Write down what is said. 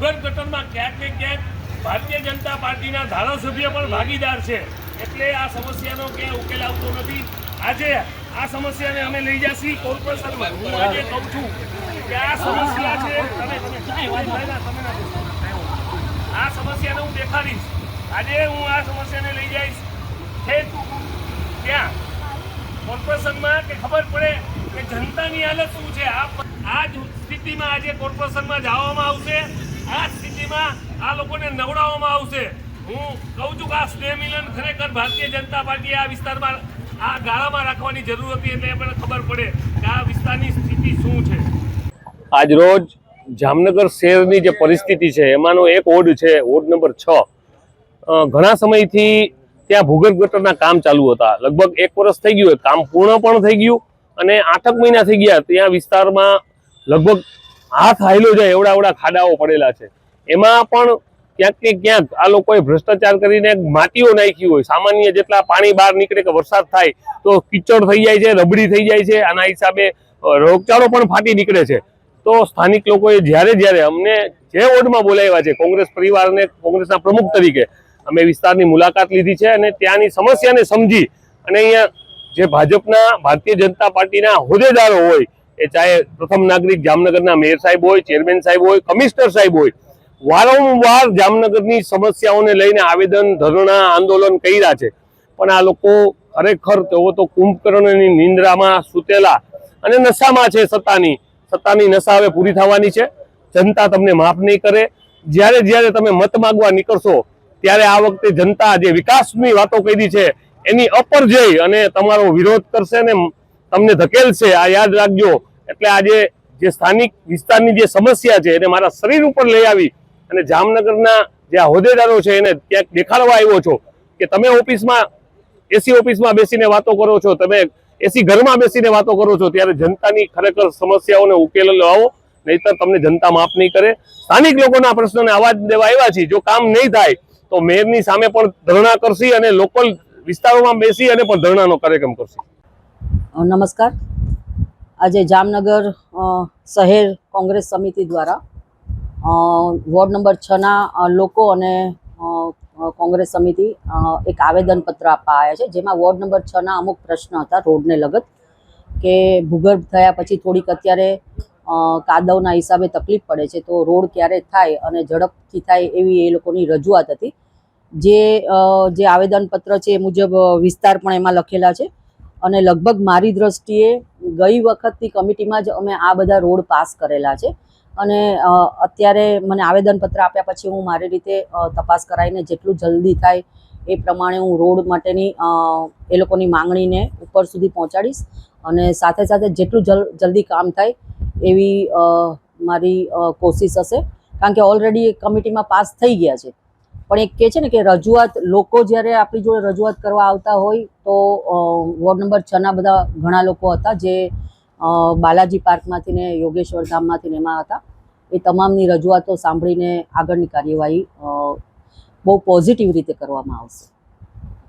ભૂગર્ભ ગટરમાં ક્યાંક ને ક્યાંક ભારતીય જનતા પાર્ટીના ધારાસભ્ય પણ ભાગીદાર છે. એટલે આ સમસ્યાનો ક્યાંય ઉકેલ આવતો નથી. આજે આ સમસ્યાને અમે લઈ જશી કોર્પોરેશનમાં. હું આજે કહું છું કે આ સમસ્યા છે. આ સમસ્યાને હું દેખાડીશ. આજે હું આ સમસ્યાને લઈ જઈશ. ત્યાં કોર્પોરેશનમાં કે ખબર પડે કે જનતાની હાલત શું છે? આ આ સ્થિતિમાં આજે કોર્પોરેશનમાં જવામાં આવશે. આ સ્થિતિમાં આ લોકોને નવડાવવામાં આવશે. હું કહું છું કે આ સ્નેહ મિલન ખરેખર ભારતીય જનતા પાર્ટીએ આ વિસ્તારમાં આ ગાળામાં રાખવાની જરૂર હતી એટલે આપણને ખબર પડે કે આ વિસ્તારની સ્થિતિ શું છે. આજ રોજ જામનગર શહેરની જે પરિસ્થિતિ છે, એમાંનો એક ઓડ છે, વોર્ડ નંબર છ. ઘણા સમયથી ત્યાં ભૂગર્ભ ગટરના કામ ચાલુ હતા. લગભગ એક વર્ષ થઈ ગયું કામ પૂર્ણ પણ થઈ ગયું અને આઠક મહિના થઈ ગયા. ત્યાં વિસ્તારમાં લગભગ હાથ હાયલો જાય, એવડા એવડા ખાડાઓ પડેલા છે. એમાં પણ ક્યાંક ને ક્યાંક આ લોકોએ ભ્રષ્ટાચાર કરીને માટીઓ નાખી હોય, સામાન્ય જેટલા પાણી બહાર નીકળે કે વરસાદ થાય, તો કિચડ થઈ જાય છે, રબડી થઈ જાય છે, આના હિસાબે રોગચાળો પણ ફાટી નીકળે છે. તો સ્થાનિક લોકોએ જ્યારે જ્યારે અમને જે વોર્ડમાં બોલાવ્યા છે, કોંગ્રેસ પરિવારને, કોંગ્રેસના પ્રમુખ તરીકે, અમે વિસ્તારની મુલાકાત લીધી છે અને ત્યાંની સમસ્યાને સમજી અને અહીંયા જે ભાજપના, ભારતીય જનતા પાર્ટીના હોદ્દેદારો હોય એ ચાહે પ્રથમ નાગરિક જામનગરના મેયર સાહેબ હોય, ચેરમેન સાહેબ હોય, કમિશનર સાહેબ હોય, વારંવાર જામનગરની સમસ્યાઓને લઈને આવેદન, ધરણા, આંદોલન કર્યા છે. પણ આ લોકો ખરેખર તેઓ તો કુંભકર્ણની નિંદ્રામાં સૂતેલા અને નશામાં છે સત્તાની. સત્તાની નશા હવે પૂરી થવાની છે. જનતા તમને માફ નહીં કરે. જ્યારે જ્યારે તમે મત માગવા નીકળશો, ત્યારે આ વખતે જનતા જે વિકાસની વાતો કરી છે, એની અપર જઈ અને તમારો વિરોધ કરશે ને તમને ધકેલશે, આ યાદ રાખજો. એટલે આજે જે સ્થાનિક વિસ્તારની જે સમસ્યા છે એને મારા શરીર ઉપર લઈ આવી અને જામનગરના જે હોદ્દેદારો છે એને ક્યાંક દેખાડવા આવ્યો છો કે તમે ઓફિસમાં એસી ઓફિસમાં બેસીને વાતો કરો છો, તમે એસી ઘરમાં બેસીને વાતો કરો છો, ત્યારે જનતાની ખરેખર સમસ્યાઓને ઉકેલ લાવો નહીતર તમને જનતા માફ નહીં કરે. સ્થાનિક લોકોના પ્રશ્નોને અવાજ દેવા આવ્યા છીએ જો કામ નહીં થાય, તો મેયરની સામે પણ ધરણા કરશી અને લોકલ વિસ્તારોમાં બેસી અને પણ ધરણાનો કાર્યક્રમ કરશી. નમસ્કાર. આજે જામનગર શહેર કોંગ્રેસ સમિતિ દ્વારા વોર્ડ નંબર છના લોકો અને કોંગ્રેસ સમિતિ એક આવેદનપત્ર આપવા આવ્યા છે, જેમાં વોર્ડ નંબર છના અમુક પ્રશ્ન હતા રોડને લગત, કે ભૂગર્ભ થયા પછી થોડીક અત્યારે કાદવના હિસાબે તકલીફ પડે છે, તો રોડ ક્યારે થાય અને ઝડપથી થાય એવી એ લોકોની રજૂઆત હતી. જે જે આવેદનપત્ર છે એ મુજબ વિસ્તાર પણ એમાં લખેલા છે. અને લગભગ મારી દ્રષ્ટિએ ગઈ વખતની કમિટીમાં જ અમે આ બધા રોડ પાસ કરેલા છે. અને અત્યારે મને આવેદનપત્ર આપ્યા પછી હું મારી રીતે તપાસ કરાવીને જેટલું જલ્દી થાય એ પ્રમાણે હું રોડ માટેની એ લોકોની માંગણીને ઉપર સુધી પહોંચાડીશ. અને સાથે સાથે જેટલું જલ, જલ્દી કામ થાય એવી મારી કોશિશ હશે. કારણ કે ઓલરેડી કમિટીમાં પાસ થઈ ગયા છે. પણ એક કહે છે ને કે રજૂઆત, લોકો જ્યારે આપણી જોડે રજૂઆત કરવા આવતા હોય તો વોર્ડ નંબર છના બધા ઘણા લોકો હતા જે બાલાજી પાર્કમાંથી ને યોગેશ્વર ધામમાંથી ને એમાં હતા. એ તમામની રજૂઆતો સાંભળીને આગળની કાર્યવાહી બહુ પોઝિટિવ રીતે કરવામાં આવશે.